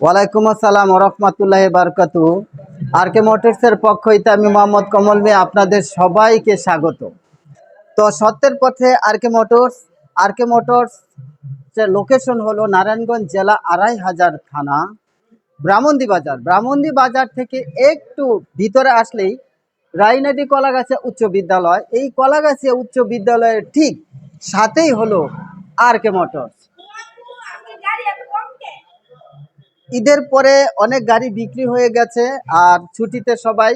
ওয়ালাইকুম আসসালাম রহমতুল্লাহ বারকাতু। আর কে মোটরসের পক্ষ হইতে আমি মোহাম্মদ কমল মিয়া আপনাদের সবাইকে স্বাগত। তো সত্যের পথে R K motors, R K motors location হলো নারায়ণগঞ্জ জেলা আড়াই হাজার থানা, ব্রাহ্মণদি বাজার। ব্রাহ্মণদি বাজার থেকে একটু ভিতরে আসলেই রাইনাদি কলাগাছা উচ্চ বিদ্যালয়। এই কলাগাছিয়া উচ্চ বিদ্যালয়ের ঠিক সাথেই হলো আর কে মোটরস। ঈদের পরে অনেক গাড়ি বিক্রি হয়ে গেছে আর ছুটিতে সবাই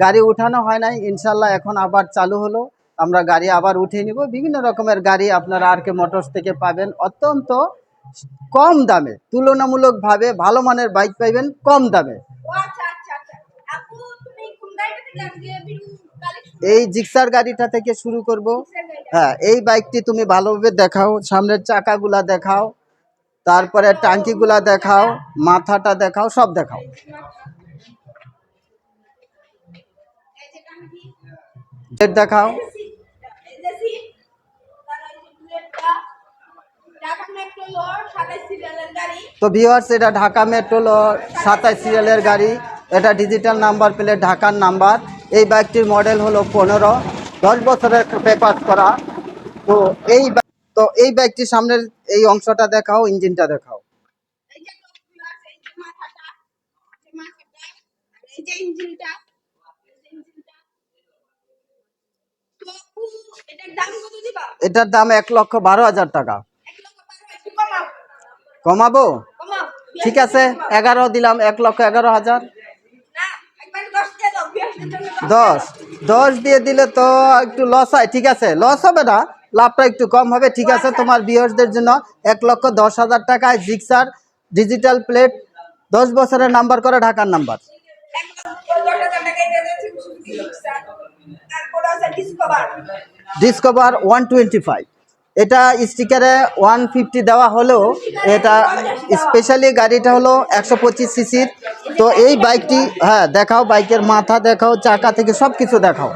গাড়ি উঠানো হয় নাই। ইনশাল্লাহ এখন আবার চালু হলো। আমরা গাড়ি আবার উঠে নিব। বিভিন্ন রকমের গাড়ি আপনারা আর কে মোটরস থেকে পাবেন। অত্যন্ত কম দামে তুলনামূলকভাবে ভালো মানের বাইক পাইবেন কম দামে। এই জিক্সার গাড়িটা থেকে শুরু করব। হ্যাঁ এই বাইকটি তুমি ভালোভাবে দেখাও। সামনের চাকাগুলা দেখাও। তারপরে টাঙ্কিগুলা দেখাও, মাথাটা দেখাও, সব দেখাও। দেখাও। তো ভিওয়ার্স এটা ঢাকা মেট্রোল সাতাইশ সিরিয়ালের গাড়ি। এটা ডিজিটাল নাম্বার প্লেট ঢাকার নাম্বার এই বাইকটির মডেল হলো পনেরো। দশ বছরের পেপার করা। তো এই তো এই বাইকটির সামনের এই অংশটা দেখাও, ইঞ্জিনটা দেখাও। এটার দাম এক লক্ষ বারো হাজার টাকা। কমাবো? ঠিক আছে, এগারো দিলাম, এক লক্ষ এগারো হাজার। দশ দশ দিয়ে দিলে তো একটু লস হয়, ঠিক আছে লস হবে না। লাভটা একটু কম হবে। ঠিক আছে, তোমার বিয়ার্সদের জন্য এক লক্ষ দশ হাজার টাকায় জিক্সার ডিজিটাল প্লেট দশ বছরের নাম্বার করে ঢাকার number discover one twenty five এটা স্টিকারে ওয়ান ফিফটি দেওয়া হলেও এটা স্পেশালি গাড়িটা হলো একশো পঁচিশ সিসির তো এই বাইকটি হ্যাঁ দেখাও বাইকের মাথা, দেখাও চাকা থেকে সব কিছু দেখাও।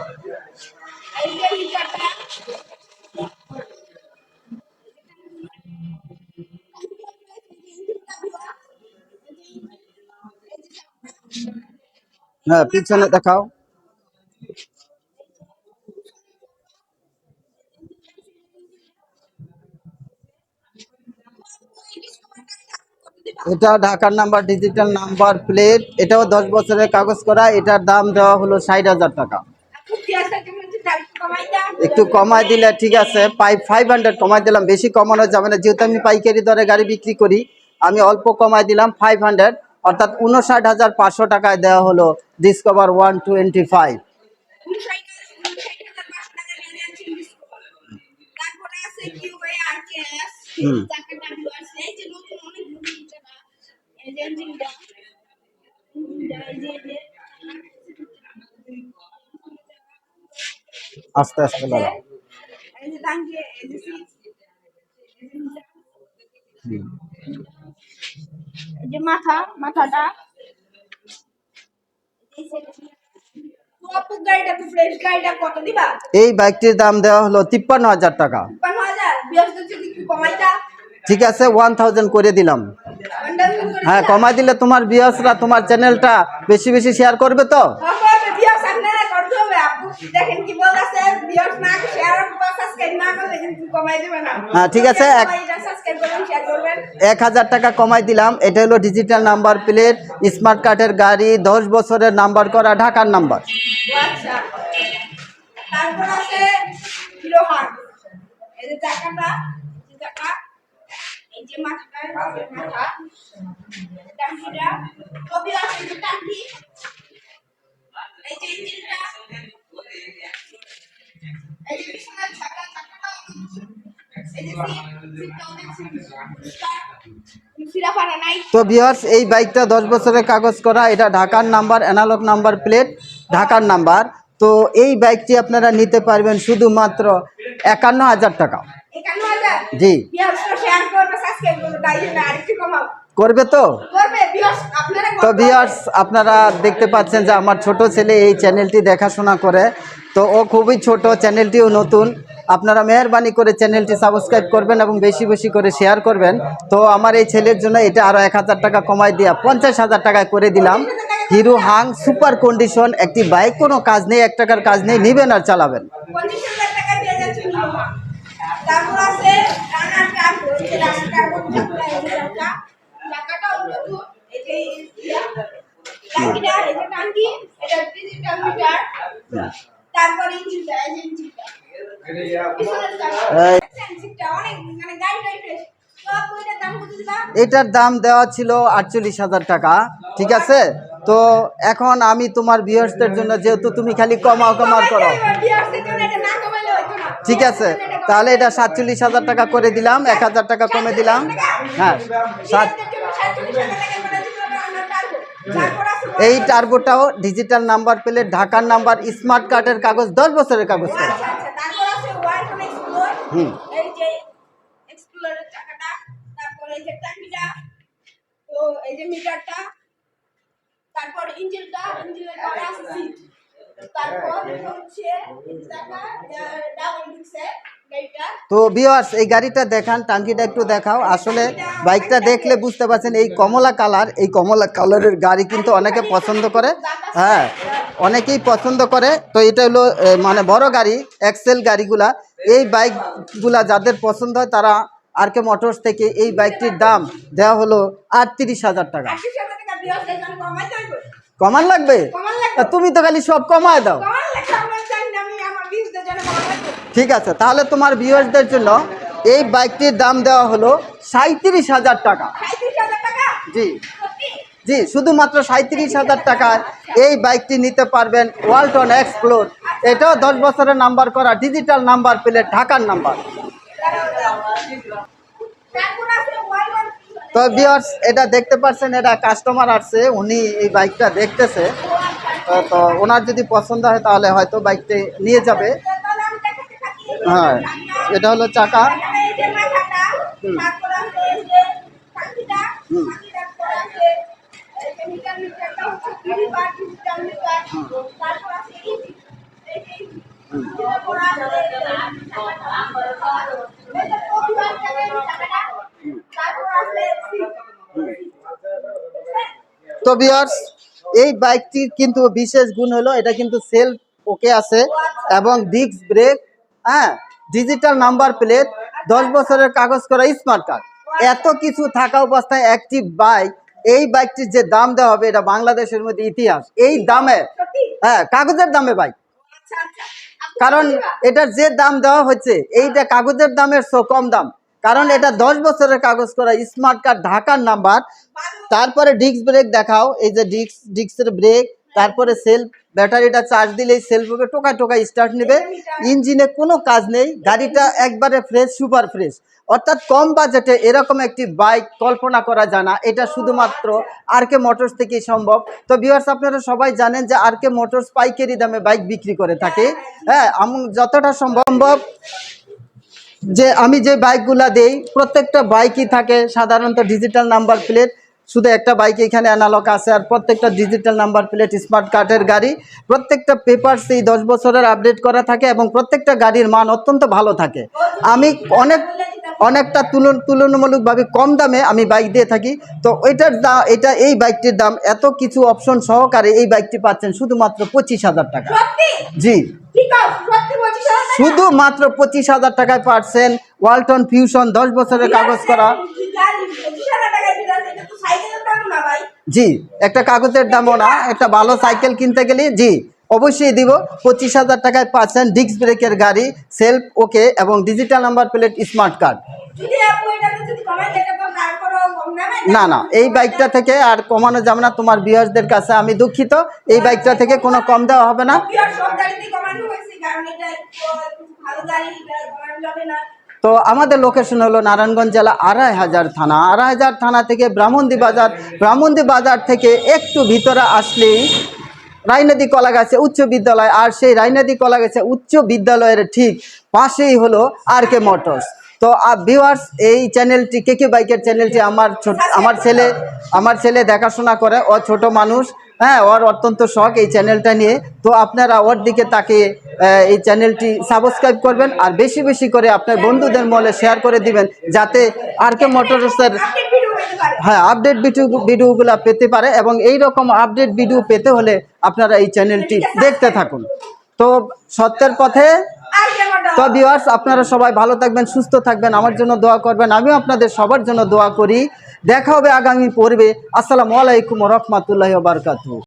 হ্যাঁ পিছনে দেখাও। এটা ঢাকার নাম্বার ডিজিটাল নাম্বার প্লেট এটাও দশ বছরের কাগজ করা। এটার দাম দেওয়া হলো ষাট হাজার টাকা। একটু কমাই দিলে ঠিক আছে। পাইপ ফাইভ হান্ড্রেড কমাই দিলাম। বেশি কমানো যাবে না। যেহেতু আমি পাইকারি দরে গাড়ি বিক্রি করি, আমি অল্প কমাই দিলাম ফাইভ হান্ড্রেড অর্থাৎ উনষাট হাজার পাঁচশো টাকায় দেওয়া হলো ডিসকভার ওয়ান টোয়েন্টি ফাইভ। আস্তে আস্তে হুম। যে মাথা মাথাটা। এই বাইকটির দাম দেওয়া হলো তিপ্পান্ন হাজার টাকা। ঠিক আছে ওয়ান থাউজেন্ড করে দিলাম। হ্যাঁ কমাই দিলে তোমার বিয়াসরা তোমার চ্যানেলটা বেশি বেশি শেয়ার করবে তো হবে বিয়াস আপনারা করতে হবে আপু দেখেন কি বিয়াস না শেয়ার বা সাবস্ক্রাইব না করলে কিন্তু কমাই দেবে না। হ্যাঁ, ঠিক আছে, এক- সাবস্ক্রাইব করবেন শেয়ার করবেন। এক হাজার টাকা কমাই দিলাম। এটা হলো ডিজিটাল নাম্বার প্লেট স্মার্ট কার্ডের গাড়ি দশ বছরের নাম্বার করা ঢাকার নাম্বার আচ্ছা। তারপর আছে হিরো হার্ট এই যে টাকাটা এই টাকা এই যে মাথাটা মাথা টাঙ্কিটা কবি আছে এই এই যে ইঞ্জিনটা তো বিয়ার্স এই বাইকটা দশ বছরের কাগজ করা এটা ঢাকার নাম্বার অ্যানালগ নাম্বার প্লেট ঢাকার নাম্বার। তো এই বাইকটি আপনারা নিতে পারবেন শুধুমাত্র একান্ন হাজার টাকা। জি। শেয়ার করবে তো? তো ভিউয়ার্স আপনারা দেখতে পাচ্ছেন যে আমার ছোট ছেলে এই চ্যানেলটি দেখাশোনা করে। তো ও খুবই ছোট চ্যানেলটিও নতুন। আপনারা মেহরবানি করে চ্যানেলটি সাবস্ক্রাইব করবেন এবং বেশি বেশি করে শেয়ার করবেন। তো আমার এই ছেলের জন্য এটা আরও এক হাজার টাকা কমাই দিয়া পঞ্চাশ হাজার টাকায় করে দিলাম। হিরো হাং সুপার কন্ডিশন একটি বাইক কোনো কাজ নেই এক টাকার কাজ নেই নেবেন আর চালাবেন। তারপর আছে এটার দাম দেওয়া ছিল আটচল্লিশ হাজার টাকা ঠিক আছে? তো এখন আমি তোমার ভিউয়ার্সদের জন্য যেহেতু তুমি খালি কমাও কমাও করো। ঠিক আছে তাহলে এটা সাতচল্লিশ হাজার টাকা করে দিলাম এক হাজার টাকা কমে দিলাম। হ্যাঁ সাত এই টার্বোটাও ডিজিটাল নাম্বার পেলে ঢাকার নাম্বার স্মার্ট কার্ডের কাগজ দশ বছরের কাগজ হুম। যে এক্সপ্লোরের চাকাটা তারপর ইঞ্জিনটা ইঞ্জিনের পরে আছে সিট হচ্ছে ডাবল ডিক্সের তো ভিওয়ার্স এই গাড়িটা দেখান টাঙ্কিটা একটু দেখাও। আসলে বাইকটা দেখলে বুঝতে পারছেন এই কমলা কালার এই কমলা কালারের গাড়ি কিন্তু অনেকে পছন্দ করে। হ্যাঁ অনেকেই পছন্দ করে। তো এটা হলো মানে বড় গাড়ি এক্সেল গাড়িগুলা। এই বাইকগুলা যাদের পছন্দ হয় তারা আর কে মোটরস থেকে এই বাইকটির দাম দেওয়া হলো আটত্রিশ হাজার টাকা। কমান লাগবে? তুমি তো খালি সব কমায় দাও। ঠিক আছে তাহলে তোমার ভিউয়ার্সদের জন্য এই বাইকটির দাম দেওয়া হলো সাঁত্রিশ হাজার টাকা। জি। জি শুধুমাত্র সাঁত্রিশ হাজার টাকায় এই বাইকটি নিতে পারবেন ওয়ালটন এক্সপ্লোর এটাও দশ বছরের নাম্বার করা ডিজিটাল নাম্বার প্লেট ঢাকার নাম্বার। তো ভিউয়ার্স এটা দেখতে পাচ্ছেন এটা কাস্টমার আসছে উনি এই বাইকটা দেখতেছে। তো ওনার যদি পছন্দ হয় তাহলে হয়তো বাইকটি নিয়ে যাবে তাহলে আমি দেখাতে থাকি হ্যাঁ এটা হলো চাকা। তো ভিউয়ার্স এই বাইকটির কিন্তু বিশেষ গুণ হলো, এটা কিন্তু সেলফ ওকে আছে এবং ডিস্ক ব্রেক হ্যাঁ ডিজিটাল নাম্বার প্লেট দশ বছরের কাগজ করা স্মার্ট কার্ড এত কিছু থাকা অবস্থায় একটি বাইক এই বাইকটির যে দাম দেওয়া হবে এটা বাংলাদেশের মধ্যে ইতিহাস। এই দামে হ্যাঁ কাগজের দামে বাইক আচ্ছা আচ্ছা। আপনি কারণ? এটার যে দাম দেওয়া হচ্ছে এইটা কাগজের দামের সো কম দাম। কারণ এটা দশ বছরের কাগজ করা স্মার্ট কার্ড ঢাকার নাম্বার তারপরে ডিস্ক ব্রেক দেখাও এই যে ডিস্ক ডিস্কের ব্রেক তারপরে সেলফ ব্যাটারিটা চার্জ দিলেই সেলফকে টোকা টোকা স্টার্ট নেবে। ইঞ্জিনে কোনো কাজ নেই গাড়িটা একবারে ফ্রেশ সুপার ফ্রেশ অর্থাৎ কম বাজেটে এরকম একটি বাইক কল্পনা করা জানা এটা শুধুমাত্র আর কে মোটরস থেকেই সম্ভব। তো ভিউয়ার্স আপনারা সবাই জানেন যে আর কে মোটরস পাইকারি দামে বাইক বিক্রি করে থাকে। হ্যাঁ আমি যতটা সম্ভব যে আমি যে বাইকগুলা দেই প্রত্যেকটা বাইকই থাকে সাধারণত ডিজিটাল নাম্বার প্লেট শুধু একটা বাইক এখানে অ্যানালগ আছে আর প্রত্যেকটা ডিজিটাল নাম্বার প্লেট স্মার্ট কার্ডের গাড়ি প্রত্যেকটা পেপারস এই দশ বছরের আপডেট করা থাকে এবং প্রত্যেকটা গাড়ির মান অত্যন্ত ভালো থাকে। আমি অনেক অনেকটা তুলন তুলনামূলকভাবে কম দামে আমি বাইক দিয়ে থাকি। তো ওইটার দাম এটা এই বাইকটির দাম এত কিছু অপশন সহকারে এই বাইকটি পাচ্ছেন শুধুমাত্র পঁচিশ হাজার টাকা। জি। শুধুমাত্র পঁচিশ হাজার টাকায় পাচ্ছেন ওয়ালটন ফিউশন দশ বছরের কাগজ করা। জি, একটা কাগজের দামও না একটা ভালো সাইকেল কিনতে গেলে, জি, অবশ্যই দিব। পঁচিশ হাজার টাকায় পাচ্ছেন ডিস্ক ব্রেকের গাড়ি, সেলফ ওকে, এবং digital number plate, smart card. না না, এই বাইকটা থেকে আর কমানো যাবে না। তোমার বিয়ার্সদের কাছে আমি দুঃখিত। এই বাইকটা থেকে কোনো কম দেওয়া হবে না। তো আমাদের লোকেশন হলো নারায়ণগঞ্জ জেলা আড়াই হাজার থানা। আড়াই হাজার থানা থেকে ব্রাহ্মণদি বাজার। ব্রাহ্মণদি বাজার থেকে একটু ভিতরে আসলেই রায়নদী কলাগাছে উচ্চ বিদ্যালয়, আর সেই রায়নদী কলাগাছে উচ্চ বিদ্যালয়ের ঠিক পাশেই হলো আর কে মোটরস। তো ভিউয়ার্স এই চ্যানেলটি কে কে বাইকের চ্যানেলটি আমার আমার ছেলে আমার ছেলে দেখাশোনা করে, ও ছোট মানুষ। হ্যাঁ ওর অত্যন্ত শখ এই চ্যানেলটা নিয়ে। তো আপনারা ওর দিকে তাকে এই চ্যানেলটি সাবস্ক্রাইব করবেন আর বেশি বেশি করে আপনার বন্ধুদের মলে শেয়ার করে দিবেন, যাতে আর কে মোটরসের হ্যাঁ আপডেট ভিডিও ভিডিওগুলো পেতে পারে এবং এই রকম আপডেট ভিডিও পেতে হলে আপনারা এই চ্যানেলটি দেখতে থাকুন। তো সত্যের পথে তো ভিউয়ার্স আপনারা সবাই ভালো থাকবেন, সুস্থ থাকবেন, আমার জন্য দোয়া করবেন, আমিও আপনাদের সবার জন্য দোয়া করি। দেখা হবে আগামী পর্বে। আসসালামু আলাইকুম রহমতুল্লাহ বারকাতু